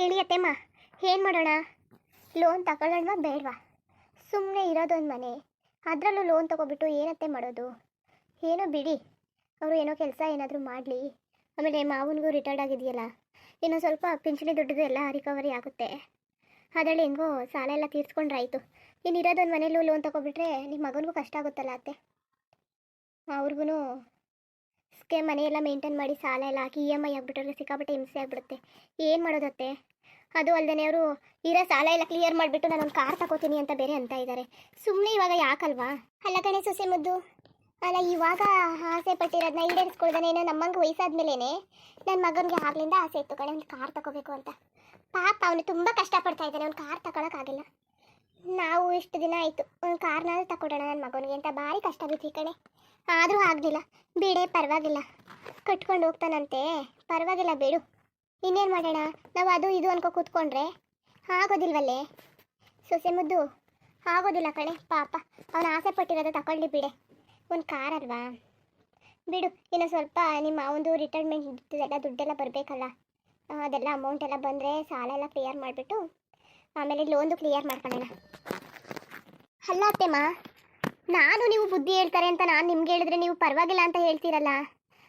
ಹೇಳಿ ಅತ್ತೆಮ್ಮ, ಏನು ಮಾಡೋಣ? ಲೋನ್ ತಗೊಳ್ಳೋಣ ಬೇಡವಾ? ಸುಮ್ಮನೆ ಇರೋದೊಂದು ಮನೆ. ಅದರಲ್ಲೂ ಲೋನ್ ತಗೊಬಿಟ್ಟು ಏನತ್ತೆ ಮಾಡೋದು? ಏನೋ ಬಿಡಿ, ಅವರು ಏನೋ ಕೆಲಸ ಏನಾದರೂ ಮಾಡಲಿ. ಆಮೇಲೆ ಮಾವನಿಗೂ ರಿಟೈರ್ಡ್ ಆಗಿದೆಯಲ್ಲ, ಇನ್ನು ಸ್ವಲ್ಪ ಪಿಂಚಣಿ ದುಡ್ಡದು ಎಲ್ಲ ರಿಕವರಿ ಆಗುತ್ತೆ. ಅದರಲ್ಲಿ ಹೆಂಗೋ ಸಾಲ ಎಲ್ಲ ತೀರಿಸ್ಕೊಂಡ್ರಾಯಿತು. ಇನ್ನು ಇರೋದೊಂದು ಮನೇಲೂ ಲೋನ್ ತಗೊಬಿಟ್ರೆ ನಿಮ್ಮ ಮಗನಿಗೂ ಕಷ್ಟ ಆಗುತ್ತಲ್ಲ ಅತ್ತೆ? ಅವ್ರಿಗೂ ಸ್ಕೆ ಮನೆಯೆಲ್ಲ ಮೇಂಟೈನ್ ಮಾಡಿ ಸಾಲ ಎಲ್ಲ ಹಾಕಿ ಇ ಎಂ ಐ ಆಗಿಬಿಟ್ರೆ ಸಿಕ್ಕಾಪಟ್ಟೆ ಹಿಂಸೆ ಆಗ್ಬಿಡುತ್ತೆ. ಏನು ಮಾಡೋದತ್ತೆ? ಅದು ಅಲ್ಲದೆ ಅವರು ಇರೋ ಸಾಲ ಎಲ್ಲ ಕ್ಲಿಯರ್ ಮಾಡಿಬಿಟ್ಟು ನಾನು ಒಂದು ಕಾರ್ ತಗೋತೀನಿ ಅಂತ ಬೇರೆ ಅಂತ ಇದ್ದಾರೆ ಸುಮ್ಮನೆ ಇವಾಗ ಯಾಕಲ್ವಾ? ಅಲ್ಲ ಕಣೆ ಸೊಸೆ ಮುದ್ದು ಅಲ್ಲ ಇವಾಗ ಆಸೆ ಪಟ್ಟಿರೋದನ್ನ ಈಡೇರಿಸ್ಕೊಳ್ದಾನೆ ನಮ್ಮಂಗೆ ವಯಸ್ಸಾದ್ಮೇಲೇನೆ ನನ್ನ ಮಗನಿಗೆ ಆಗ್ಲಿಂದ ಆಸೆ ಇತ್ತು ಕಣೆ ಒಂದು ಕಾರ್ ತಗೋಬೇಕು ಅಂತ. ಪಾಪ ಅವನು ತುಂಬ ಕಷ್ಟಪಡ್ತಾ ಇದ್ದಾನೆ ಒಂದು ಕಾರ್ ತಗೊಳಕ್ಕಾಗಿಲ್ಲ ನಾವು ಇಷ್ಟು ದಿನ ಆಯಿತು, ಒಂದು ಕಾರ್ನಾದ್ರೂ ತಗೊಡೋಣ ನನ್ನ ಮಗನಿಗೆ ಅಂತ ಭಾರಿ ಕಷ್ಟ ಬಿದ್ದು ಕಣೆ. ಆದರೂ ಆಗಲಿಲ್ಲ, ಬಿಡೆ ಪರವಾಗಿಲ್ಲ. ಕಟ್ಕೊಂಡು ಹೋಗ್ತಾನಂತೆ. ಪರವಾಗಿಲ್ಲ ಬಿಡು. ಇನ್ನೇನು ಮಾಡೋಣ? ನಾವು ಅದು ಇದು ಅನ್ಕೋ ಕೂತ್ಕೊಂಡ್ರೆ. ಆಗೋದಿಲ್ವಲ್ಲೇ? ಸೊಸೆ ಮುದ್ದು, ಆಗೋದಿಲ್ಲ ಕಣೆ, ಪಾಪ. ಅವನ ಆಸೆ ಪಟ್ಟಿರೋದು ತಗೊಳ್ಳಿ ಬಿಡೆ. ಒಂದು ಕಾರ್ ಅಲ್ವಾ? ಬಿಡು, ಇನ್ನು ಸ್ವಲ್ಪ ನಿಮ್ಮ ಒಂದು ರಿಟೈರ್ಮೆಂಟ್ ಎಲ್ಲ ದುಡ್ಡೆಲ್ಲ ಬರಬೇಕಲ್ಲ. ಅದೆಲ್ಲ ಅಮೌಂಟ್ ಎಲ್ಲ ಬಂದರೆ ಸಾಲ ಎಲ್ಲ ಕ್ಲಿಯರ್ ಮಾಡಿಬಿಟ್ಟು, ಆಮೇಲೆ ಲೋನ್ದು ಕ್ಲಿಯರ್ ಮಾಡ್ಕೊಳ್ಳೋಣ ಅಲ್ಲ ಅತ್ತೆಮ್ಮ, ನಾನು ನೀವು ಬುದ್ಧಿ ಹೇಳ್ತಾರೆ ಅಂತ ನಾನು ನಿಮ್ಗೆ ಹೇಳಿದ್ರೆ ನೀವು ಪರವಾಗಿಲ್ಲ ಅಂತ ಹೇಳ್ತೀರಲ್ಲ?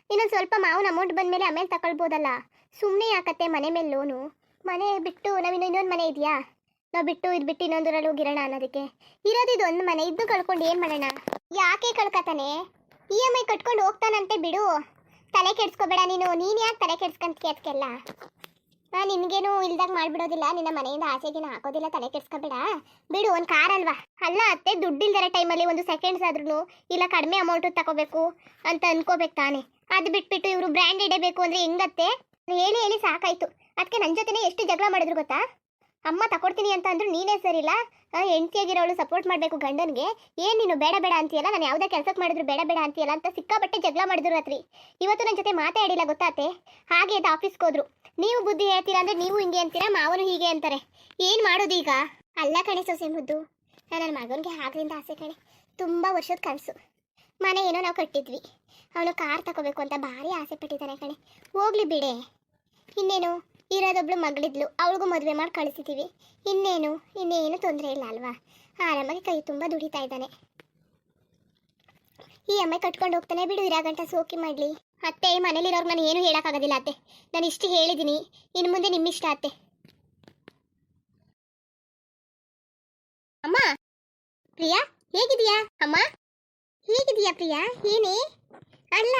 ಇನ್ನೊಂದು ಸ್ವಲ್ಪ ಮಾವನ ಅಮೌಂಟ್ ಬಂದಮೇಲೆ ಆಮೇಲೆ ತಗೊಳ್ಬೋದಲ್ಲ ಸುಮ್ಮನೆ ಯಾಕತ್ತೆ ಮನೆ ಮೇಲೆ ಲೋನು? ಮನೆ ಬಿಟ್ಟು ನಾವಿನ್ನು ಇನ್ನೊಂದು ಮನೆ ಇದೆಯಾ? ನಾವು ಬಿಟ್ಟು ಇದು ಬಿಟ್ಟು ಇನ್ನೊಂದರಲ್ಲಿ ಹೋಗಿರೋಣ ಅನ್ನೋದಕ್ಕೆ. ಇರೋದು ಇದು ಒಂದು ಮನೆ ಇದ್ದು ಕಳ್ಕೊಂಡು ಏನು ಮಾಡೋಣ? ಯಾಕೆ ಕಳ್ಕತಾನೆ ಇ ಎಂ ಐ ಕಟ್ಕೊಂಡು ಹೋಗ್ತಾನಂತೆ ಬಿಡು. ತಲೆ ಕೆಡ್ಸ್ಕೊಬೇಡ ನೀನು. ನೀನು ಯಾಕೆ ತಲೆ ಕೆಡ್ಸ್ಕೊಂತೀಯ ಅದಕ್ಕೆಲ್ಲ ನಾ ನಿನ್ಗೇನು ಇಲ್ದಾಗ ಮಾಡಿಬಿಡೋದಿಲ್ಲ. ನಿನ್ನ ಮನೆಯಿಂದ ಆಚೆಗೇನು ಹಾಕೋದಿಲ್ಲ. ತಲೆ ಕೆಡ್ಸ್ಕೊಬೇಡ. ಬಿಡು, ಒಂದು ಕಾರ್ ಅಲ್ವಾ? ಅಲ್ಲ ಅತ್ತೆ, ದುಡ್ಡಿಲ್ದರ ಟೈಮಲ್ಲಿ ಒಂದು ಸೆಕೆಂಡ್ಸ್ ಆದ್ರೂ ಇಲ್ಲ ಕಡಿಮೆ ಅಮೌಂಟು ತಗೋಬೇಕು ಅಂತ ಅನ್ಕೋಬೇಕು ತಾನೆ. ಅದು ಬಿಟ್ಬಿಟ್ಟು ಇವರು ಬ್ರ್ಯಾಂಡೆಡೇ ಬೇಕು ಅಂದರೆ ಹೆಂಗತ್ತೆ? ಹೇಳಿ ಹೇಳಿ ಸಾಕಾಯ್ತು. ಅದಕ್ಕೆ ನನ್ನ ಜೊತೆನೇ ಎಷ್ಟು ಜಗಳ ಮಾಡಿದ್ರು ಗೊತ್ತಾ? ಅಮ್ಮ ತಕೊಡ್ತೀನಿ ಅಂತ ಅಂದ್ರು ನೀನೇ ಸರಿಲ್ಲ. ಹೆಂಡತಿಯಾಗಿರೋಳು ಸಪೋರ್ಟ್ ಮಾಡಬೇಕು ಗಂಡನಿಗೆ. ಏನು ನೀನು ಬೇಡ ಬೇಡ ಅಂತೀಯಲ್ಲ? ನಾನು ಯಾವುದೇ ಕೆಲಸಕ್ಕೆ ಮಾಡಿದ್ರು ಬೇಡ ಬೇಡ ಅಂತೀಯಲ್ಲ ಅಂತ ಸಿಕ್ಕಾಪಟ್ಟೆ ಜಗಳ ಮಾಡಿದ್ರು ರಾತ್ರಿ. ಇವತ್ತು ನನ್ನ ಜೊತೆ ಮಾತಾಡಿಲ್ಲ ಗೊತ್ತಾತೆ ಹಾಗೆ ಅದು ಆಫೀಸ್ಗೆ ಹೋದ್ರು. ನೀವು ಬುದ್ಧಿ ಹೇಳ್ತೀರಾ ಅಂದ್ರೆ ನೀವು ಹಿಂಗೆ ಅಂತೀರಾ, ಮಾವನು ಹೀಗೆ ಅಂತಾರೆ. ಏನು ಮಾಡೋದು ಈಗ? ಅಲ್ಲ ಕಣೆ ಸೊಸೆ ಮುದ್ದು. ನನ್ನ ಮಗನಿಗೆ ಆಗ್ಲಿಂದ ಆಸೆ ಕಣೆ. ತುಂಬ ವರ್ಷದ ಕನಸು. ಮನೆ ಏನೋ ನಾವು ಕಟ್ಟಿದ್ವಿ. ಅವನು ಕಾರ್ ತಗೋಬೇಕು ಅಂತ ಭಾರಿ ಆಸೆ ಪಟ್ಟಿದ್ದಾನೆ ಕಣೆ. ಹೋಗ್ಲಿ ಬಿಡೆ. ಇನ್ನೇನು? ಇರೋದೊಬ್ಳು ಮಗಳಿದ್ಲು. ಅವಳಿಗೂ ಮದುವೆ ಮಾಡಿ ಕಳಿಸಿದ್ದೀವಿ ಇನ್ನೇನು? ಇನ್ನೇನು ತೊಂದರೆ ಇಲ್ಲ ಅಲ್ವಾ? ಆರಾಮಾಗಿ ಕೈ ತುಂಬ ದುಡಿತಾ ಇದ್ದಾನೆ. ಈ ಅಮ್ಮ ಕಟ್ಕೊಂಡು ಹೋಗ್ತಾನೆ. ಬಿಡು ಇರಾಗಂಟ ಸೋಕಿ ಮಾಡಲಿ. ಅತ್ತೆ ಮನೇಲಿರೋರು ನಾನು ಏನು ಹೇಳೋಕ್ಕಾಗೋದಿಲ್ಲ ಅತ್ತೆ. ನಾನು ಇಷ್ಟು ಹೇಳಿದ್ದೀನಿ ಇನ್ನು ಮುಂದೆ ನಿಮ್ಮಿಷ್ಟ ಅತ್ತೆ. ಅಮ್ಮ! ಪ್ರಿಯಾ ಹೇಗಿದೀಯಾ ಅಮ್ಮ! ಹೇಗಿದೆಯಾ ಪ್ರಿಯಾ? ಏನೇ? ಅಲ್ಲ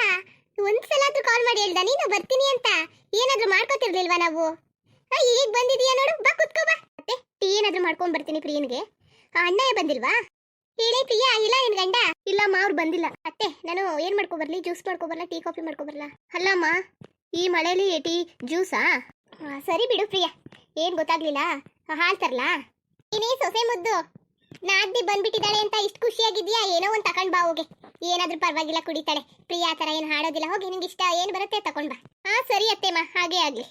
ಒಂದ್ಸಲ ಆದ್ರೂ ಕಾಲ್ ಮಾಡಿ ಹೇಳ್ದ? ನೀನು ಬರ್ತೀನಿ ಅಂತ. ಏನಾದ್ರೂ ಮಾಡ್ಕೋತಿರ್ಲಿಲ್ವಾ ನಾವು? ಈಗ ಬಂದಿದೀಯಾ ನೋಡು. ಬಾ, ಕುತ್ಕೋ, ಬಾ. ಅತ್ತೆ ಟೀ ಏನಾದ್ರೂ ಮಾಡ್ಕೊಂಡ್ ಬರ್ತೀನಿ ಪ್ರಿಯನ್ಗೆ. ಅಣ್ಣಯ್ಯ ಬಂದಿಲ್ವಾ? ಹೇಳಿ ಪ್ರಿಯಾ, ಇಲ್ಲ ನಿನ್ ಗಂಡ? ಇಲ್ಲಮ್ಮ, ಅವ್ರು ಬಂದಿಲ್ಲ. ಅತ್ತೆ, ನಾನು ಏನ್ ಮಾಡ್ಕೊ ಬರ್ಲಿ? ಜ್ಯೂಸ್ ಮಾಡ್ಕೊ ಬರ್ಲಾ? ಟೀ, ಕಾಫಿ ಮಾಡ್ಕೊ ಬರ್ಲಾ? ಅಲ್ಲಮ್ಮ, ಈ ಮಳೆಯಲ್ಲಿ ಟೀ, ಜ್ಯೂಸಾ? ಸರಿ ಬಿಡು ಪ್ರಿಯಾ. ಏನ್ ಗೊತ್ತಾಗ್ಲಿಲ್ಲ. ಹಾಲ್ ತರ್ಲಾ? ಏನೇ ಸೊಸೆ ಮುದ್ದು. ನಾದ್ದಿ ಬಂದ್ಬಿಟ್ಟಿದ್ದಾಳೆ ಅಂತ ಇಷ್ಟು ಖುಷಿಯಾಗಿದ್ಯಾ ಏನೋ ಒಂದು ತಕೊಂಡ್ ಬಾ ಹೋಗಿ. ಏನಾದ್ರೂ ಪರವಾಗಿಲ್ಲ, ಕುಡಿತಾಳೆ. ಪ್ರಿಯಾ ಆ ಥರ ಏನು ಹಾಡೋದಿಲ್ಲ. ಹೋಗಿ ನಿಂಗೆ ಇಷ್ಟ ಏನು ಬರುತ್ತೆ ತಕೊಂಡ್ ಬಾ. ಹಾ ಸರಿ ಅತ್ತೆಮ್ಮ ಹಾಗೆ ಆಗ್ಲಿ.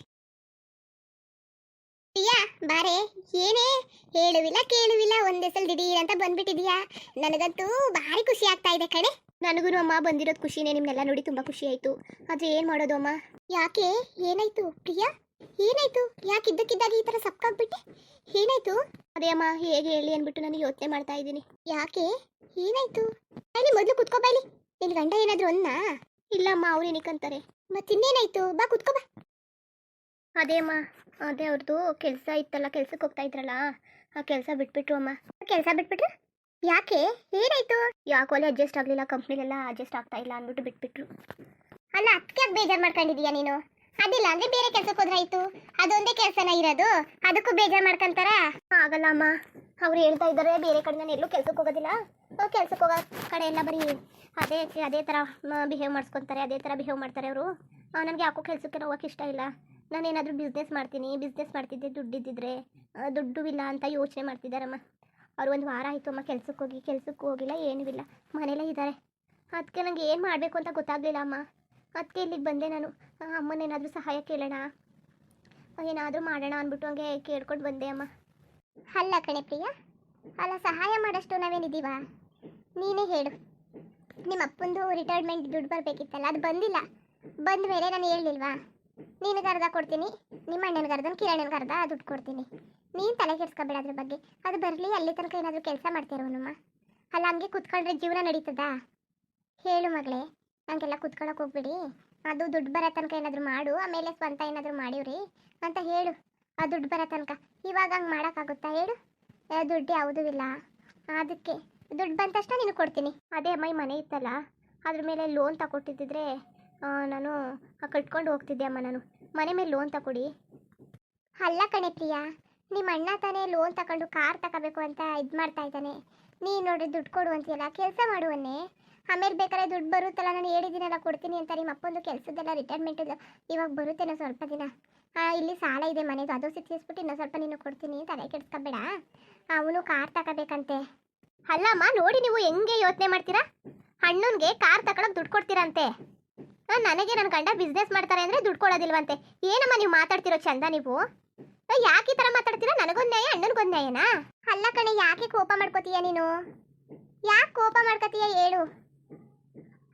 ಪ್ರಿಯಾ, ಬಾರೆ. ಏನೇ? ಹೇಳುವಿಲ್ಲ, ಕೇಳುವಿಲ್ಲ. ಒಂದೇ ಸಲ ದಿಢೀರ್ ಅಂತ ಬಂದ್ಬಿಟ್ಟಿದೀಯಾ? ನನಗಂತೂ ಭಾರಿ ಖುಷಿ ಆಗ್ತಾ ಇದೆ ಕಣೆ. ನನಗೂ ಅಮ್ಮ ಬಂದಿರೋದು ಖುಷಿನೇ, ನಿಮ್ನೆಲ್ಲ ನೋಡಿ ತುಂಬಾ ಖುಷಿ ಆಯ್ತು. ಆದ್ರೆ ಏನ್ ಮಾಡೋದು ಅಮ್ಮ? ಯಾಕೆ? ಏನಾಯ್ತು ಪ್ರಿಯಾ? ಏನಾಯ್ತು? ಯಾಕೆ ಇದ್ದಕ್ಕಿದ್ದಾಗ ಈ ತರ ಸಪ್ಕಾಗ್ಬಿಟ್ಟೆ? ಏನಾಯ್ತು? ಅದೇ ಅಮ್ಮ, ಹೇಗೆ ಹೇಳಿ ಅಂದ್ಬಿಟ್ಟು ನಾನು ಯೋಚನೆ ಮಾಡ್ತಾ ಇದ್ದೀನಿ. ಯಾಕೆ? ಏನಾಯ್ತು? ಅಲ್ಲಿ ಮೊದಲು ಕುತ್ಕೋ ನಿನ್ ಗಂಡ ಏನಾದ್ರು ಇಲ್ಲ ಇಲ್ಲಮ್ಮ ಅವ್ರು ಏನಕ್ಕಂತಾರೆ ಮತ್ತಿನ್ನೇನಾಯ್ತು ಬಾ, ಕುತ್ಕೋ ಬಾ. ಅದೇ ಅಮ್ಮ, ಅದೇ ಅವ್ರದ್ದು ಕೆಲಸ ಇತ್ತಲ್ಲ ಕೆಲ್ಸಕ್ಕೆ ಹೋಗ್ತಾ ಇದ್ರಲ್ಲ, ಆ ಕೆಲಸ ಬಿಟ್ಬಿಟ್ರು ಅಮ್ಮ. ಕೆಲಸ ಬಿಟ್ಬಿಟ್ರು? ಯಾಕೆ? ಏನಾಯ್ತು? ಯಾಕೋ ಅಲ್ಲಿ ಅಡ್ಜಸ್ಟ್ ಆಗಲಿಲ್ಲ ಕಂಪ್ನಿಲೆಲ್ಲ ಅಡ್ಜಸ್ಟ್ ಆಗ್ತಾ ಇಲ್ಲ ಅಂದ್ಬಿಟ್ಟು ಬಿಟ್ಬಿಟ್ರು. ಅಲ್ಲ ಅದಕ್ಕೆ ಬೇಜಾರು ಮಾಡ್ಕೊಂಡಿದೀಯಾ ನೀನು? ಅದಿಲ್ಲ ಅಂದ್ರೆ ಬೇರೆ ಕೆಲ್ಸಕ್ಕೆ ಹೋದ್ರಾಯ್ತು ಅದೊಂದೇ ಕೆಲಸನ ಇರೋದು? ಅದಕ್ಕೂ ಬೇಜಾರು ಮಾಡ್ಕೊಂತಾರ? ಆಗಲ್ಲ ಅಮ್ಮ. ಅವ್ರು ಹೇಳ್ತಾ ಇದ್ದಾರೆ, ಬೇರೆ ಕಡೆ ನಾನು ಎಲ್ಲೂ ಕೆಲ್ಸಕ್ಕೆ ಹೋಗೋದಿಲ್ಲ. ಕೆಲ್ಸಕ್ಕೆ ಹೋಗೋ ಕಡೆ ಎಲ್ಲ ಬರೀ ಅದೇ ಅದೇ ಥರ ಬಿಹೇವ್ ಮಾಡಿಸ್ಕೊತಾರೆ, ಅದೇ ಥರ ಬಿಹೇವ್ ಮಾಡ್ತಾರೆ ಅವರು. ನನಗೆ ಯಾಕೋ ಕೆಲ್ಸಕ್ಕೆ ಹೋಗೋಕೆ ಇಷ್ಟ ಇಲ್ಲ. ನಾನೇನಾದರೂ ಬಿಸ್ನೆಸ್ ಮಾಡ್ತೀನಿ ಬಿಸ್ನೆಸ್ ಮಾಡ್ತಿದ್ದೆ ದುಡ್ಡಿದ್ದಿದ್ರೆ ದುಡ್ಡು ಇಲ್ಲ ಅಂತ ಯೋಚನೆ ಮಾಡ್ತಿದ್ದಾರಮ್ಮ ಅವ್ರು ಒಂದು ವಾರ ಆಯಿತು ಅಮ್ಮ ಕೆಲ್ಸಕ್ಕೆ ಹೋಗಿ ಕೆಲ್ಸಕ್ಕೆ ಹೋಗಿಲ್ಲ, ಏನೂ ಇಲ್ಲ. ಮನೇಲೇ ಇದ್ದಾರೆ. ಅದಕ್ಕೆ ನನಗೆ ಏನು ಮಾಡಬೇಕು ಅಂತ ಗೊತ್ತಾಗಲಿಲ್ಲ ಅಮ್ಮ. ಅದಕ್ಕೆ ಇಲ್ಲಿಗೆ ಬಂದೆ ನಾನು. ಅಮ್ಮನ ಅಮ್ಮನೇನಾದರೂ ಸಹಾಯ ಕೇಳೋಣ? ಏನಾದರೂ ಮಾಡೋಣ ಅಂದ್ಬಿಟ್ಟು ಹಂಗೆ ಕೇಳ್ಕೊಂಡು ಬಂದೆ ಅಮ್ಮ. ಅಲ್ಲ ಕಣೆ ಪ್ರಿಯ, ಅಲ್ಲ ಸಹಾಯ ಮಾಡೋಷ್ಟು ನಾವೇನಿದ್ದೀವ? ನೀನೇ ಹೇಳು. ನಿಮ್ಮ ಅಪ್ಪಂದು ರಿಟೈರ್ಮೆಂಟ್ ದುಡ್ಡು ಬರಬೇಕಿತ್ತಲ್ಲ, ಅದು ಬಂದಿಲ್ಲ. ಬಂದ ಮೇಲೆ ನಾನು ಹೇಳಿಲ್ವಾ ನಿನಗೆ ಅರ್ಧ ಕೊಡ್ತೀನಿ, ನಿಮ್ಮ ಅಣ್ಣನಿಗೆ ಅರ್ಧ ಕಿರಣನಿಗೆ ಅರ್ಧ ದುಡ್ಡು ಕೊಡ್ತೀನಿ. ನೀನು ತಲೆ ಕೆಡ್ಸ್ಕೊಬೇಡ ಅದ್ರ ಬಗ್ಗೆ. ಅದು ಬರಲಿ, ಅಲ್ಲಿ ತನಕ ಏನಾದರೂ ಕೆಲಸ ಮಾಡ್ತಿರೋನಮ್ಮ. ಅಲ್ಲ ಹಂಗೆ ಕೂತ್ಕೊಂಡ್ರೆ ಜೀವನ ನಡೀತದಾ? ಹೇಳು ಮಗಳೇ. ಹಂಗೆಲ್ಲ ಕುತ್ಕೊಳಕ್ಕೆ ಹೋಗ್ಬಿಡಿ. ಅದು ದುಡ್ಡು ಬರೋ ತನಕ ಏನಾದರೂ ಮಾಡು, ಆಮೇಲೆ ಸ್ವಂತ ಏನಾದರೂ ಮಾಡಿವ್ರಿ ಅಂತ ಹೇಳು. ಆ ದುಡ್ಡು ಬರೋ ತನಕ. ಇವಾಗ ಹಂಗೆ ಮಾಡೋಕ್ಕಾಗುತ್ತಾ ಹೇಳು? ದುಡ್ಡು ಯಾವುದೂ ಇಲ್ಲ. ಅದಕ್ಕೆ. ದುಡ್ಡು ಬಂದ ತಕ್ಷಣ ನಿನಗೆ ಕೊಡ್ತೀನಿ. ಅದೇ ಅಮ್ಮ ಮನೆ ಇತ್ತಲ್ಲ, ಅದ್ರ ಮೇಲೆ ಲೋನ್ ತಗೊಟ್ಟಿದ್ದಿದ್ರೆ ನಾನು ಕಟ್ಕೊಂಡು ಹೋಗ್ತಿದ್ದೆ ಅಮ್ಮ ನಾನು. ಮನೆ ಮೇಲೆ ಲೋನ್ ತಗೊಡಿ. ಅಲ್ಲ ಕಣೆ ಪ್ರಿಯಾ ನಿಮ್ಮ ಅಣ್ಣ ತಾನೇ ಲೋನ್ ತಗೊಂಡು ಕಾರ್ ತಗೋಬೇಕು ಅಂತ ಇದು ಮಾಡ್ತಾ ಇದ್ದಾನೆ. ನೀನು ನೋಡಿ ದುಡ್ಡು ಕೊಡು ಅಂತೀಯಲ್ಲ, ಕೆಲಸ ಮಾಡುವನ್ನೇ ಆಮೇಲೆ ಬೇಕಾದ್ರೆ ದುಡ್ಡು ಬರುತ್ತಲ್ಲ, ನಾನು ಹೇಳಿದ್ದೀನಲ್ಲ ಕೊಡ್ತೀನಿ ಅಂತ ನಿಮ್ಮ ಅಪ್ಪಂದು ಕೆಲಸದೆಲ್ಲ ರಿಟೈರ್ಮೆಂಟ್ ಇವಾಗ ಬರುತ್ತೇನೋ ಸ್ವಲ್ಪ ದಿನ. ಇಲ್ಲಿ ಸಾಲ ಇದೆ ಮನೆದು, ಅದು ಸಿಕ್ಕಿಸ್ಬಿಟ್ಟು ಇನ್ನೂ ಸ್ವಲ್ಪ ನೀನು ಕೊಡ್ತೀನಿ, ತಲೆ ಕೆಡ್ಸ್ಕೊಬೇಡ. ಅವನು ಕಾರ್ ತಗೋಬೇಕಂತೆ. ಅಲ್ಲಮ್ಮ, ನೋಡಿ ನೀವು ಹೆಂಗೆ ಯೋಚನೆ ಮಾಡ್ತೀರಾ? ಅಣ್ಣನಿಗೆ ಕಾರ್ ತಗೊಳಕ್ ದುಡ್ಡು ಕೊಡ್ತೀರಂತೆ. ನನಗೆ ನನ್ನ ಗಂಡ ಬಿಸ್ನೆಸ್ ಮಾಡ್ತಾರೆ ಅಂದರೆ ದುಡ್ಡು ಕೊಡೋದಿಲ್ವಂತೆ. ಏನಮ್ಮ ನೀವು ಮಾತಾಡ್ತಿರೋ ಚಂದ ನೀವು? ಯಾಕೆ ಈ ಥರ ಮಾತಾಡ್ತೀರಾ? ನನಗೊಂದು ನ್ಯಾಯ, ಅಣ್ಣನಿಗೊಂದು ನ್ಯಾಯನಾ? ಅಲ್ಲ ಕಣೆ, ಯಾಕೆ ಕೋಪ ಮಾಡ್ಕೋತೀಯ ನೀನು? ಯಾಕೆ ಕೋಪ ಮಾಡ್ಕೋತೀಯ ಹೇಳು.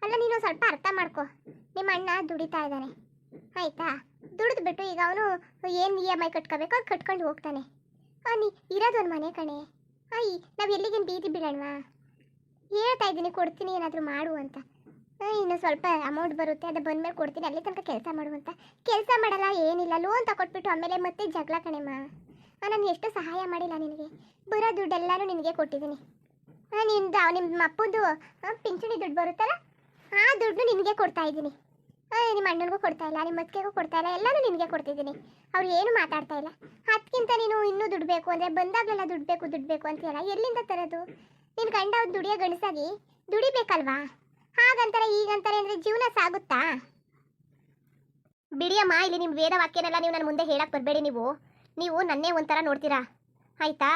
ಅಲ್ಲ, ನೀನು ಸ್ವಲ್ಪ ಅರ್ಥ ಮಾಡ್ಕೊ. ನಿಮ್ಮ ಅಣ್ಣ ದುಡಿತಾ ಇದ್ದಾನೆ. ಆಯ್ತಾ? ದುಡಿದು ಬಿಟ್ಟು ಈಗ ಅವನು ಏನು ಇ ಎಂ ಐ ಕಟ್ಕೋಬೇಕು ಅದು ಕಟ್ಕೊಂಡು ಹೋಗ್ತಾನೆ. ನೀ ಇರೋದೊಂದು ಮನೆ ಕಣೆ. ಅಯ್ಯ ನಾವು ಎಲ್ಲಿಗೇನು ಬೀದಿ ಬಿಡೋಣವಾ? ಹೇಳ್ತಾ ಇದ್ದೀನಿ, ಕೊಡ್ತೀನಿ, ಏನಾದರೂ ಮಾಡು ಅಂತ. ಇನ್ನು ಸ್ವಲ್ಪ ಅಮೌಂಟ್ ಬರುತ್ತೆ, ಅದು ಬಂದ್ಮೇಲೆ ಕೊಡ್ತೀನಿ, ಅಲ್ಲಿ ತನಕ ಕೆಲಸ ಮಾಡುವಂತ ಕೆಲಸ ಮಾಡಲ್ಲ, ಏನಿಲ್ಲ ಲೋನ್ ತಗೊಟ್ಬಿಟ್ಟು ಆಮೇಲೆ ಮತ್ತೆ ಜಗಳ ಕಣೆಮ್ಮ. ನಾನು ಎಷ್ಟು ಸಹಾಯ ಮಾಡಿಲ್ಲ ನಿನಗೆ? ಬರೋ ದುಡ್ಡೆಲ್ಲನೂ ನಿನಗೆ ಕೊಟ್ಟಿದ್ದೀನಿ. ನಿಂದು ನಿಮ್ಮ ಅಪ್ಪಂದು ಪಿಂಚಣಿ ದುಡ್ಡು ಬರುತ್ತಲ್ಲ ಆ ದುಡ್ಡು ನಿನಗೆ ಕೊಡ್ತಾ ಇದ್ದೀನಿ. ನಿಮ್ಮ ಅಣ್ಣನಿಗೂ ಕೊಡ್ತಾ ಇಲ್ಲ, ನಿಮ್ಮ ಅತ್ತಿಗೆಗೂ ಕೊಡ್ತಾ ಇಲ್ಲ, ಎಲ್ಲನೂ ನಿನಗೆ ಕೊಡ್ತಿದ್ದೀನಿ. ಅವ್ರು ಏನು ಮಾತಾಡ್ತಾ ಇಲ್ಲ. ಅದಕ್ಕಿಂತ ನೀನು ಇನ್ನೂ ದುಡ್ಡು ಬೇಕು ಅಂದರೆ ಬಂದಾಗಲೆಲ್ಲ ದುಡ್ಡು ಬೇಕು ದುಡ್ಡು ಬೇಕು ಅಂತೀಯಲ್ಲ, ಎಲ್ಲಿಂದ ತರೋದು? ನಿನ್ನ ಗಂಡ ಒಂದು ದುಡಿಯೋ ಗಂಡಸಾಗಿ ದುಡಿಬೇಕಲ್ವಾ? ಹಾಗಂತಾರೆ ಈಗಂತಾರೆ ಅಂದರೆ ಜೀವನ ಸಾಗುತ್ತಾ? ಬಿಡಿಯಮ್ಮ, ಇಲ್ಲಿ ನಿಮ್ಮ ವೇದ ವಾಕ್ಯನೆಲ್ಲ ನೀವು ನನ್ನ ಮುಂದೆ ಹೇಳಕ್ಕೆ ಬರಬೇಡಿ ನೀವು. ನೀವು ನನ್ನೇ ಒಂಥರ ನೋಡ್ತೀರಾ? ಆಯಿತಾ?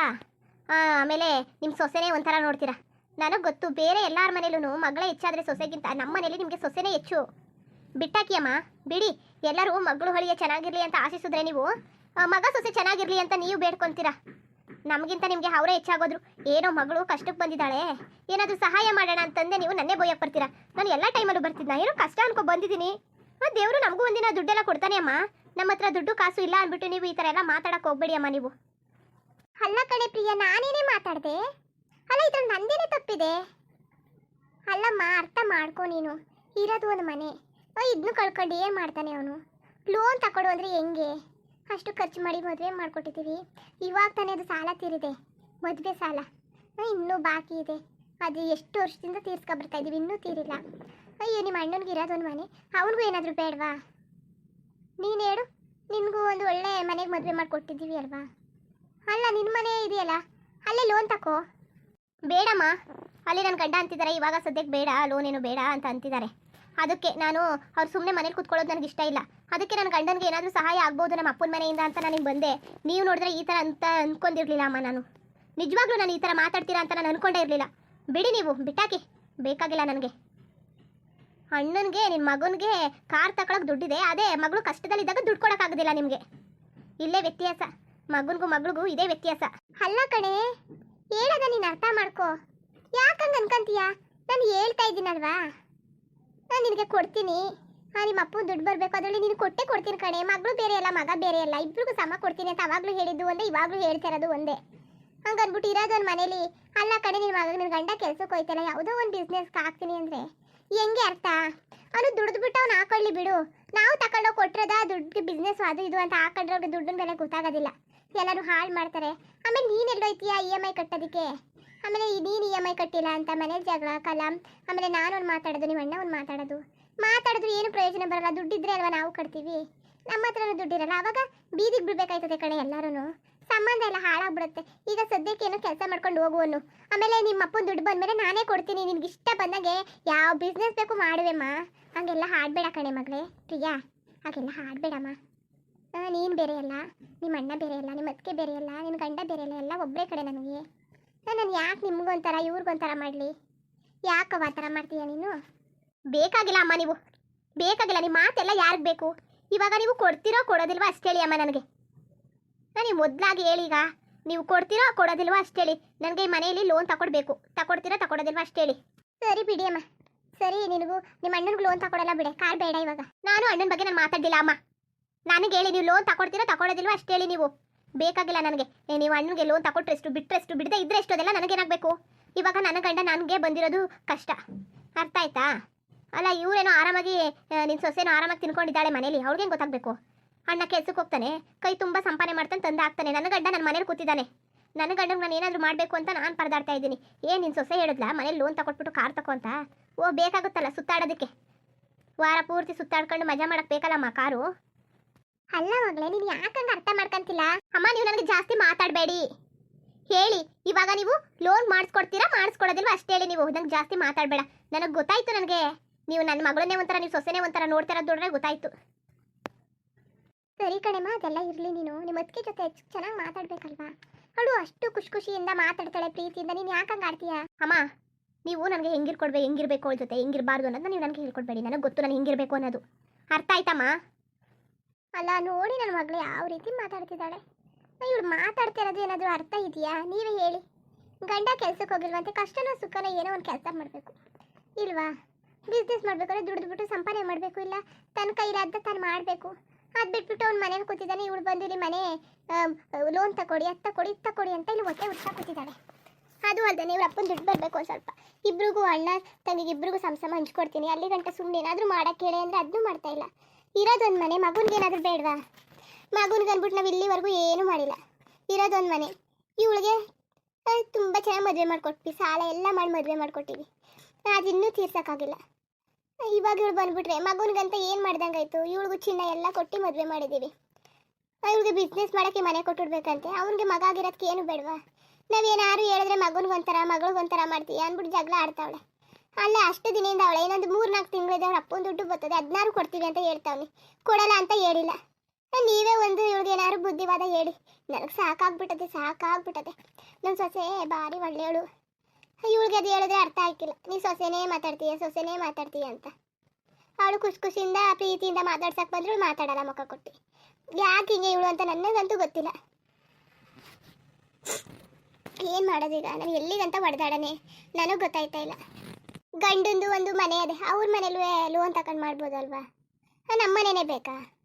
ಆಮೇಲೆ ನಿಮ್ಮ ಸೊಸೆನೇ ಒಂಥರ ನೋಡ್ತೀರಾ? ನನಗೆ ಗೊತ್ತು, ಬೇರೆ ಎಲ್ಲರ ಮನೇಲೂ ಮಗಳೇ ಹೆಚ್ಚಾದರೆ ಸೊಸೆಗಿಂತ ನಮ್ಮ ಮನೇಲಿ ನಿಮಗೆ ಸೊಸೆನೇ ಹೆಚ್ಚು. ಬಿಟ್ಟಾಕಿಯಮ್ಮ, ಬಿಡಿ, ಎಲ್ಲರೂ ಮಗಳು ಹೊಳಿಗೆ ಚೆನ್ನಾಗಿರಲಿ ಅಂತ ಆಶಿಸಿದ್ರೆ ನೀವು ಮಗ ಸೊಸೆ ಚೆನ್ನಾಗಿರಲಿ ಅಂತ ನೀವು ಬೇಡ್ಕೊಂತೀರಾ? ನಮಗಿಂತ ನಿಮಗೆ ಅವರೇ ಹೆಚ್ಚಾಗೋದ್ರು. ಏನೋ ಮಗಳು ಕಷ್ಟಕ್ಕೆ ಬಂದಿದ್ದಾಳೆ. ಏನಾದರೂ ಸಹಾಯ ಮಾಡೋಣ ಅಂತಂದೆ ನೀವು ನನ್ನೇ ಬೋಯಕ್ಕೆ ಬರ್ತೀರಾ? ನಾನು ಎಲ್ಲ ಟೈಮಲ್ಲೂ ಬರ್ತಿದ್ದೆ ಏನೋ ಕಷ್ಟ ಅನ್ಕೊ ಬಂದಿದ್ದೀನಿ. ಮತ್ತು ದೇವರು ನಮಗೂ ಒಂದಿನ ದುಡ್ಡೆಲ್ಲ ಕೊಡ್ತಾನೆ ಅಮ್ಮ ನಮ್ಮ ಹತ್ರ ದುಡ್ಡು ಕಾಸು ಇಲ್ಲ ಅಂದ್ಬಿಟ್ಟು ನೀವು ಈ ಥರ ಎಲ್ಲ ಮಾತಾಡಕ್ಕೆ ಹೋಗ್ಬೇಡಿ ಅಮ್ಮ ನೀವು. ಅಲ್ಲ ಕಣೆ ಪ್ರಿಯ, ನಾನೇನೇ ಮಾತಾಡಿದೆ? ಅಲ್ಲ, ಇದ್ರಲ್ಲಿ ನಂದೇನೆ ತಪ್ಪಿದೆ? ಅಲ್ಲಮ್ಮ, ಅರ್ಥ ಮಾಡ್ಕೊ ನೀನು. ಇರೋದು ಒಂದು ಮನೆ. ಇದನ್ನು ಕಳ್ಕೊಂಡು ಏನು ಮಾಡ್ತಾನೆ ಅವನು? ಲೋನ್ ತಗೊಡು ಅಂದರೆ ಹೆಂಗೆ? ಅಷ್ಟು ಖರ್ಚು ಮಾಡಿ ಮದುವೆ ಮಾಡಿಕೊಟ್ಟಿದ್ದೀವಿ. ಇವಾಗ ತಾನೇ ಅದು ಸಾಲ ತೀರಿದೆ. ಮದುವೆ ಸಾಲ. ಇನ್ನೂ ಬಾಕಿ ಇದೆ. ಅದು ಎಷ್ಟು ವರ್ಷದಿಂದ ತೀರ್ಸ್ಕೊ ಬರ್ತಾ ಇದ್ದೀವಿ, ಇನ್ನೂ ತೀರಿಲ್ಲ. ಅಯ್ಯೋ ನಿಮ್ಮ ಅಣ್ಣನಿಗೆ ಇರೋದು ಒಂದು ಮನೆ. ಅವನಿಗೂ ಏನಾದರೂ ಬೇಡವಾ? ನೀನು ಹೇಳು. ನಿನಗೂ ಒಂದು ಒಳ್ಳೆ ಮನೆಗೆ ಮದುವೆ ಮಾಡಿಕೊಟ್ಟಿದ್ದೀವಿ ಅಲ್ವಾ? ಅಲ್ಲ ನಿನ್ನ ಮನೆ ಇದೆಯಲ್ಲ? ಅಲ್ಲೇ ಲೋನ್ ತಕೋ. ಬೇಡಮ್ಮ. ಅಲ್ಲಿ ನನ್ನ ಗಂಡ ಅಂತಿದ್ದಾರೆ ಇವಾಗ ಸದ್ಯಕ್ಕೆ ಬೇಡ ಲೋನ್ ಏನು ಬೇಡ ಅಂತ ಅಂತಿದ್ದಾರೆ ಅದಕ್ಕೆ ನಾನು ಅವ್ರು ಸುಮ್ಮನೆ ಮನೇಲಿ ಕುತ್ಕೊಳ್ಳೋದು ನನಗೆ ಇಷ್ಟ ಇಲ್ಲ. ಅದಕ್ಕೆ ನನ್ನ ಗಂಡನಿಗೆ ಏನಾದರೂ ಸಹಾಯ ಆಗ್ಬೋದು ನಮ್ಮ ಅಪ್ಪನ ಮನೆಯಿಂದ ಅಂತ ನನಗೆ ಬಂದೆ. ನೀವು ನೋಡಿದ್ರೆ ಈ ಥರ ಅಂತ ಅಂದ್ಕೊಂಡಿರಲಿಲ್ಲ ಅಮ್ಮ ನಾನು. ನಿಜವಾಗ್ಲೂ ನಾನು ಈ ಥರ ಮಾತಾಡ್ತೀರಾ ಅಂತ ನಾನು ಅಂದ್ಕೊಂಡೇ ಇರಲಿಲ್ಲ. ಬಿಡಿ ನೀವು, ಬಿಟ್ಟಾಕಿ. ಬೇಕಾಗಿಲ್ಲ ನನಗೆ. ಅಣ್ಣನಿಗೆ ನಿಮ್ಮ ಮಗನಿಗೆ ಕಾರ್ ತಗೊಳಕ್ಕೆ ದುಡ್ಡಿದೆ. ಅದೇ, ಮಗಳು ಕಷ್ಟದಲ್ಲಿದ್ದಾಗ ದುಡ್ಡು ಕೊಡೋಕ್ಕಾಗೋದಿಲ್ಲ ನಿಮಗೆ. ಇಲ್ಲೇ ವ್ಯತ್ಯಾಸ. ಮಗನಿಗೂ ಮಗಳಿಗೂ ಇದೇ ವ್ಯತ್ಯಾಸ. ಅಲ್ಲ ಕಣೆ ಹೇಳದ ನೀನು ಅರ್ಥ ಮಾಡ್ಕೋ. ಯಾಕಂಗೆ ಅನ್ಕಂತೀಯ? ನಾನು ಹೇಳ್ತಾ ಇದ್ದೀನಲ್ವಾ? ನಾನು ನಿನಗೆ ಕೊಡ್ತೀನಿ. ಹಾಂ ನಿಮ್ಮ ಅಪ್ಪ ದುಡ್ಡು ಬರಬೇಕು, ಅದರಲ್ಲಿ ನೀನು ಕೊಟ್ಟೆ ಕೊಡ್ತೀನಿ ಕಣೆ. ಮಗಳು ಬೇರೆ ಅಲ್ಲ, ಮಗ ಬೇರೆ ಅಲ್ಲ. ಇಬ್ರಿಗೂ ಸಮ ಕೊಡ್ತೀನಿ ಅಂತ ಅವಾಗಲೂ ಹೇಳಿದ್ದು ಒಂದೇ, ಇವಾಗಲೂ ಹೇಳ್ತಾ ಇರೋದು ಒಂದೇ. ಹಂಗೆ ಅಂದ್ಬಿಟ್ಟು ಇರೋದು ಒಂದು ಮನೇಲಿ. ಅಲ್ಲ ಕಣೆ ನಿನ್ನ ಮಗ ನಿನ್ನ ಗಂಡ ಕೆಲಸಕ್ಕೆ ಹೋಯ್ತಲ್ಲ, ಯಾವುದೋ ಒಂದು ಬಿಸ್ನೆಸ್ಗೆ ಹಾಕ್ತೀನಿ ಅಂದರೆ. ಹೆಂಗೆ ಅರ್ಥ? ಅವನು ದುಡ್ದುಬಿಟ್ಟು ಅವ್ನು ಹಾಕೊಳ್ಳಿ ಬಿಡು. ನಾವು ತಗೊಂಡೋಗಿ ಕೊಟ್ಟಿರೋದ ದುಡ್ಡು ಬಿಸ್ನೆಸ್ ಅದು ಇದು ಅಂತ ಹಾಕೊಂಡ್ರೆ ಅವ್ರಿಗೆ ದುಡ್ಡಿನ ಬೆಲೆ ಗೊತ್ತಾಗೋದಿಲ್ಲ. ಎಲ್ಲರೂ ಹಾಳು ಮಾಡ್ತಾರೆ. ಆಮೇಲೆ ನೀನು ಎಲ್ಲೋಯ್ತೀಯಾ ಇ ಎಂ ಐ ಕಟ್ಟೋದಕ್ಕೆ? ಆಮೇಲೆ ನೀನು ಇ ಎಂ ಐ ಕಟ್ಟಿಲ್ಲ ಅಂತ ಮನೇಲಿ ಜಗಳ, ಕಲ, ಆಮೇಲೆ ನಾನು ಅವ್ನು ಮಾತಾಡೋದು ನಿಮ್ಮ ಅಣ್ಣ ಅವ್ನು ಮಾತಾಡೋದು. ಮಾತಾಡಿದ್ರು ಏನು ಪ್ರಯೋಜನ ಬರಲ್ಲ, ದುಡ್ಡಿದ್ರೆ ಅಲ್ವಾ ನಾವು ಕಟ್ತೀವಿ? ನಮ್ಮ ಹತ್ರನೂ ದುಡ್ಡಿರಲ್ಲ, ಅವಾಗ ಬೀದಿಗೆ ಬಿಡಬೇಕಾಯ್ತದೆ ಕಣೆ ಎಲ್ಲರೂ ಸಂಬಂಧ ಎಲ್ಲ ಹಾಳಾಗ್ಬಿಡುತ್ತೆ. ಈಗ ಸದ್ಯಕ್ಕೆ ಏನೋ ಕೆಲಸ ಮಾಡ್ಕೊಂಡು ಹೋಗುವನು ಆಮೇಲೆ ನಿಮ್ಮ ಅಪ್ಪನ ದುಡ್ಡು ಬಂದಮೇಲೆ ನಾನೇ ಕೊಡ್ತೀನಿ, ನಿನ್ಗೆ ಇಷ್ಟ ಬಂದಾಗೆ ಯಾವ ಬಿಸ್ನೆಸ್ ಬೇಕು ಮಾಡುವೆಮ್ಮ. ಹಾಗೆಲ್ಲ ಹಾಡಬೇಡ ಕಣೆ ಮಗಳೇ ಪ್ರಿಯಾ. ಹಾಗೆಲ್ಲ ಹಾಡಬೇಡಮ್ಮ. ನೀನು ಬೇರೆ ಅಲ್ಲ ನಿಮ್ಮ ಅಣ್ಣ ಬೇರೆ ಅಲ್ಲ ನಿಮ್ಮ ಅತ್ತಿಗೆ ಬೇರೆ ಅಲ್ಲ ನಿನ್ನ ಗಂಡ ಬೇರೆ ಅಲ್ಲ ಎಲ್ಲ ಒಬ್ಬರೇ ಕಡೆ ನನಗೆ. ನಾನು ಯಾಕೆ ನಿಮಗೊಂಥರ ಇವ್ರಿಗೊಂಥರ ಮಾಡಲಿ? ಯಾಕವ ಆ ಥರ ಮಾಡ್ತೀಯ ನೀನು? ಬೇಕಾಗಿಲ್ಲ ಅಮ್ಮ ನೀವು. ಬೇಕಾಗಿಲ್ಲ ನಿಮ್ಮ ಮಾತೆಲ್ಲ ಯಾರಿಗೆ ಬೇಕು? ಇವಾಗ ನೀವು ಕೊಡ್ತೀರೋ ಕೊಡೋದಿಲ್ವೋ ಅಷ್ಟು ಹೇಳಿ ಅಮ್ಮ ನನಗೆ. ನೀವು ಮೊದಲಾಗಿ ಹೇಳಿ ಈಗ ನೀವು ಕೊಡ್ತೀರೋ ಕೊಡೋದಿಲ್ವೋ ಅಷ್ಟೇ ಹೇಳಿ. ನನಗೆ ಈ ಮನೆಯಲ್ಲಿ ಲೋನ್ ತಗೊಡ್ಬೇಕು ತಗೊಡ್ತೀರೋ ತಗೊಡೋದಿಲ್ವೋ ಅಷ್ಟು ಹೇಳಿ. ಸರಿ ಬಿಡಿ ಅಮ್ಮ. ಸರಿ ನಿನಗೂ ನಿಮ್ಮ ಅಣ್ಣನಿಗೆ ಲೋನ್ ತಗೊಡಲ್ಲ ಬಿಡೆ. ಕಾರ್ ಬೇಡ ಇವಾಗ. ನಾನು ಅಣ್ಣನ ಬಗ್ಗೆ ನಾನು ಮಾತಾಡಲಿಲ್ಲ ಅಮ್ಮ. ನನಗೆ ಹೇಳಿ, ನೀವು ಲೋನ್ ತಗೊಳ್ತೀರಾ, ತಗೊಳ್ಳೋದಿಲ್ವ? ಅಷ್ಟು ಹೇಳಿ ನೀವು. ಬೇಕಾಗಿಲ್ಲ ನನಗೆ. ನೀವು ಅಣ್ಣಗೆ ಲೋನ್ ತಗೊಟ್ರೆ ಎಷ್ಟು ಬಿಟ್ಟರೆ ಎಷ್ಟು, ಬಿಡದೆ ಇದ್ರೆ ಎಷ್ಟು ಅದೆಲ್ಲ ನನಗೇನಾಗಬೇಕು? ಇವಾಗ ನನ್ನ ಗಂಡ ನನಗೆ ಬಂದಿರೋದು ಕಷ್ಟ. ಅರ್ಥ ಆಯ್ತಾ? ಅಲ್ಲ, ಇವರೇನೋ ಆರಾಮಾಗಿ ನಿನ್ನ ಸೊಸೆನೋ ಆರಾಮಾಗಿ ತಿನ್ಕೊಂಡಿದ್ದಾಳೆ ಮನೇಲಿ. ಅವ್ಳಿಗೆ ಗೊತ್ತಾಗಬೇಕು? ಅಣ್ಣ ಕೆಲ್ಸಕ್ಕೆ ಹೋಗ್ತಾನೆ, ಕೈ ತುಂಬ ಸಂಪಾದನೆ ಮಾಡ್ತಾನೆ, ತಂದು ಹಾಕ್ತಾನೆ. ನನ್ನ ಗಂಡ ನನ್ನ ಮನೇಲಿ ಕೂತಿದ್ದಾನೆ. ನನ್ನ ಗಂಡಂಗೆ ನಾನು ಏನಾದರೂ ಮಾಡಬೇಕು ಅಂತ ನಾನು ಪರದಾಡ್ತಾ ಇದ್ದೀನಿ. ಏನು ನಿನ್ನ ಸೊಸೆ ಹೇಳಿದ್ಲ? ಮನೇಲಿ ಲೋನ್ ತಗೊಟ್ಬಿಟ್ಟು ಕಾರ್ ತಗೋ ಅಂತ? ಓ, ಬೇಕಾಗುತ್ತಲ್ಲ ಸುತ್ತಾಡೋದಕ್ಕೆ? ವಾರ ಪೂರ್ತಿ ಸುತ್ತಾಡ್ಕೊಂಡು ಮಜಾ ಮಾಡೋಕ್ಕೆ ಬೇಕಲ್ಲಮ್ಮ ಕಾರು? ಅಲ್ಲ ಮಗಳೇ, ನೀನು ಯಾಕಂಗ ಅರ್ಥ ಮಾಡ್ಕಂತಿಲ್ಲ? ಅಮ್ಮ, ನೀವು ನನಗೆ ಜಾಸ್ತಿ ಮಾತಾಡಬೇಡಿ. ಹೇಳಿ, ಇವಾಗ ನೀವು ಲೋನ್ ಮಾಡಿಸ್ಕೊಡ್ತೀರಾ, ಮಾಡಿಸ್ಕೊಡೋದಿಲ್ವ? ಅಷ್ಟೇ ಹೇಳಿ, ನೀವು ನಂಗೆ ಜಾಸ್ತಿ ಮಾತಾಡಬೇಡ. ನನಗೆ ಗೊತ್ತಾಯ್ತು ನನಗೆ. ನೀವು ನನ್ನ ಮಗಳನ್ನೇ ಒಂಥರ, ನೀವು ಸೊಸೆನೇ ಒಂಥರ ನೋಡ್ತಾರ ದೊಡ್ರೆ ಗೊತ್ತಾಯ್ತು. ಸರಿ ಕಣೆಮ್ಮ, ಅದೆಲ್ಲ ಇರಲಿ ನೀನು. ನಿಮ್ಮ ಅತ್ತಿಗೆ ಜೊತೆ ಹೆಚ್ಚು ಚೆನ್ನಾಗಿ ಮಾತಾಡ್ಬೇಕಲ್ವಾ? ಅವಳು ಅಷ್ಟು ಖುಷಿ ಖುಷಿಯಿಂದ ಮಾತಾಡ್ತಾಳೆ, ಪ್ರೀತಿಯಿಂದ. ನೀನು ಯಾಕಂಗೆ ಆಡ್ತೀಯ? ಅಮ್ಮ, ನೀವು ನನಗೆ ಹೆಂಗಿರ್ಕೊಡ್ಬೇಕು ಹೆಂಗಿರ್ಬೇಕು ಅವಳ ಜೊತೆ, ಹೆಂಗಿರಬಾರ್ದು ಅನ್ನೋದನ್ನ ನೀವು ನನಗೆ ಹೇಳ್ಕೊಡ್ಬೇಡಿ. ನನಗೆ ಗೊತ್ತು, ನಾನು ಹೆಂಗಿರಬೇಕು ಅನ್ನೋದು. ಅರ್ಥ ಆಯ್ತಮ್ಮ? ಅಲ್ಲ, ನೋಡಿ ನನ್ನ ಮಗಳು ಯಾವ ರೀತಿ ಮಾತಾಡ್ತಿದ್ದಾಳೆ. ಇವಳು ಮಾತಾಡ್ತಿರೋದು ಏನಾದರೂ ಅರ್ಥ ಇದೆಯಾ? ನೀವೇ ಹೇಳಿ. ಗಂಡ ಕೆಲ್ಸಕ್ಕೆ ಹೋಗಿಲ್ವಂತೆ, ಕಷ್ಟನೋ ಸುಖನ ಏನೋ ಒಂದು ಕೆಲಸ ಮಾಡಬೇಕು. ಇಲ್ವಾ? ಬಿಸ್ನೆಸ್ ಮಾಡಬೇಕಾದ್ರೆ ದುಡಿದ್ಬಿಟ್ಟು ಸಂಪಾದನೆ ಮಾಡಬೇಕು ಇಲ್ಲ? ತನ್ನ ಕೈಲಾದ ತಾನು ಮಾಡಬೇಕು. ಅದು ಬಿಟ್ಬಿಟ್ಟು ಅವ್ನು ಮನೇಲಿ ಕೂತಿದ್ದಾನೆ, ಇವಳು ಬಂದು ಇಲ್ಲಿ ಮನೆ ಲೋನ್ ತಗೊಡಿ ಅದು ಕೊಡಿ ಇದು ಕೊಡಿ ಅಂತ ಇಲ್ಲಿ ಹೊಟ್ಟೆ ಹುಡ್ತಾ ಕೂತಿದ್ದಾಳೆ. ಅದು ಅಲ್ಲದೆ ಇವ್ರ ಅಪ್ಪನ ದುಡ್ಡು ಬರಬೇಕು ಒಂದು ಸ್ವಲ್ಪ. ಇಬ್ರಿಗೂ ಅಣ್ಣ, ತಂಗಿಗೆ ಇಬ್ರಿಗೂ ಸಂಸಮ ಹಂಚ್ಕೊಡ್ತೀನಿ. ಅಲ್ಲಿ ಗಂಟ ಸುಮ್ಮನೆ ಏನಾದರೂ ಮಾಡೋಕ್ಕೆ ಹೇಳಿ ಅಂದರೆ ಅದನ್ನೂ ಮಾಡ್ತಾ ಇಲ್ಲ. ಇರೋದೊಂದು ಮನೆ ಮಗುನಿಗೆ ಏನಾದರೂ ಬೇಡವಾ? ಮಗುನಿಗೆ ಅಂದ್ಬಿಟ್ಟು ನಾವು ಇಲ್ಲಿವರೆಗೂ ಏನೂ ಮಾಡಿಲ್ಲ. ಇರೋದೊಂದು ಮನೆ. ಇವಳಿಗೆ ತುಂಬ ಚೆನ್ನಾಗಿ ಮದುವೆ ಮಾಡಿಕೊಟ್ವಿ. ಸಾಲ ಎಲ್ಲ ಮಾಡಿ ಮದುವೆ ಮಾಡಿಕೊಟ್ಟಿವಿ. ಅದಿನ್ನೂ ತೀರ್ಸೋಕ್ಕಾಗಿಲ್ಲ. ಇವಾಗ ಇವಳು ಬಂದ್ಬಿಟ್ರೆ, ಮಗುನಿಗಂತ ಏನು ಮಾಡ್ದಂಗಾಯ್ತು? ಇವಳಿಗೂ ಚಿನ್ನ ಎಲ್ಲ ಕೊಟ್ಟು ಮದುವೆ ಮಾಡಿದ್ದೀವಿ ಇವಳಿಗೆ ಬಿಸ್ನೆಸ್ ಮಾಡೋಕ್ಕೆ ಮನೆ ಕೊಟ್ಟಿಡ್ಬೇಕಂತೆ. ಅವನಿಗೆ ಮಗ ಆಗಿರೋದಕ್ಕೆ ಏನು ಬೇಡವಾ? ನಾವೇನಾದ್ರು ಹೇಳಿದ್ರೆ ಮಗನಿಗೊಂಥರ ಮಗಳಿಗೊಂಥರ ಮಾಡ್ತೀವಿ ಅಂದ್ಬಿಟ್ಟು ಜಗಳ ಆಡ್ತಾವಳೆ. ಅಲ್ಲ, ಅಷ್ಟು ದಿನದಿಂದ ಅವಳೆ, ಇನ್ನೊಂದು ಮೂರ್ನಾಲ್ಕು ತಿಂಗಳಿದೆ, ಅವ್ರ ಅಪ್ಪನ ದುಡ್ಡು ಬರ್ತದೆ, ಹದಿನಾರು ಕೊಡ್ತೀವಿ ಅಂತ ಹೇಳ್ತಾವ್ನಿ. ಕೊಡಲ್ಲ ಅಂತ ಹೇಳಿಲ್ಲ. ನೀವೇ ಒಂದು ಇವಳಿಗೆ ಏನಾದ್ರು ಬುದ್ಧಿವಾದ ಹೇಳಿ. ನನಗೆ ಸಾಕಾಗ್ಬಿಟ್ಟದೆ ಸಾಕಾಗ್ಬಿಟ್ಟದೆ. ನನ್ನ ಸೊಸೆ ಭಾರಿ ಒಳ್ಳೆಯವಳು. ಇವಳಿಗೆ ಅದು ಹೇಳಿದ್ರೆ ಅರ್ಥ ಆಗಿಲ್ಲ ನೀ ಸೊಸೆನೇ ಮಾತಾಡ್ತೀಯ ಸೊಸೆನೇ ಮಾತಾಡ್ತೀಯ ಅಂತ. ಅವಳು ಖುಷಿ ಖುಷಿಯಿಂದ ಪ್ರೀತಿಯಿಂದ ಮಾತಾಡ್ಸಕ್ಕೆ ಬಂದ್ರು ಮಾತಾಡಲ್ಲ ಮುಖ ಕೊಟ್ಟು. ಯಾಕೆ ಹಿಂಗೆ ಇವಳು ಅಂತ ನನಗಂತೂ ಗೊತ್ತಿಲ್ಲ. ಏನು ಮಾಡೋದೀಗ? ನಾನು ಎಲ್ಲಿಗಂತ ಹೊಡೆದಾಡನೆ? ನನಗೆ ಗೊತ್ತಾಯ್ತಾ ಇಲ್ಲ. ಗಂಡಂದು ಒಂದು ಮನೆ ಅದೇ, ಅವ್ರ ಮನೇಲೂ ಲೋನ್ ತಗೊಂಡು ಮಾಡ್ಬೋದಲ್ವಾ? ನಮ್ಮ ಮನೆನೇ ಬೇಕಾ?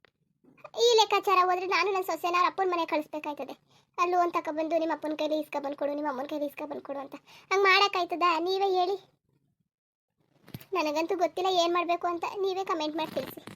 ಈ ಲೆಕ್ಕಾಚಾರ ಹೋದ್ರೆ ನಾನು ನನ್ನ ಸೊಸೆನ ಅವ್ರ ಅಪ್ಪನ ಮನೆ ಕಳಿಸ್ಬೇಕಾಯ್ತದೆ. ಅಲ್ಲಿ ಲೋನ್ ತಗೊಬಂದು ನಿಮ್ಮ ಅಪ್ಪನ ಕೈಲಿ ಇಸ್ಕೊಬಂದು ಕೊಡು ನಿಮ್ಮ ಅಮ್ಮನ ಕೈಲಿ ಇಸ್ಕೊಬಂದು ಕೊಡು ಅಂತ. ಹಂಗೆ ಮಾಡೋಕ್ಕಾಯ್ತದ? ನೀವೇ ಹೇಳಿ. ನನಗಂತೂ ಗೊತ್ತಿಲ್ಲ ಏನು ಮಾಡಬೇಕು ಅಂತ. ನೀವೇ ಕಮೆಂಟ್ ಮಾಡಿ ತಿಳಿಸಿ.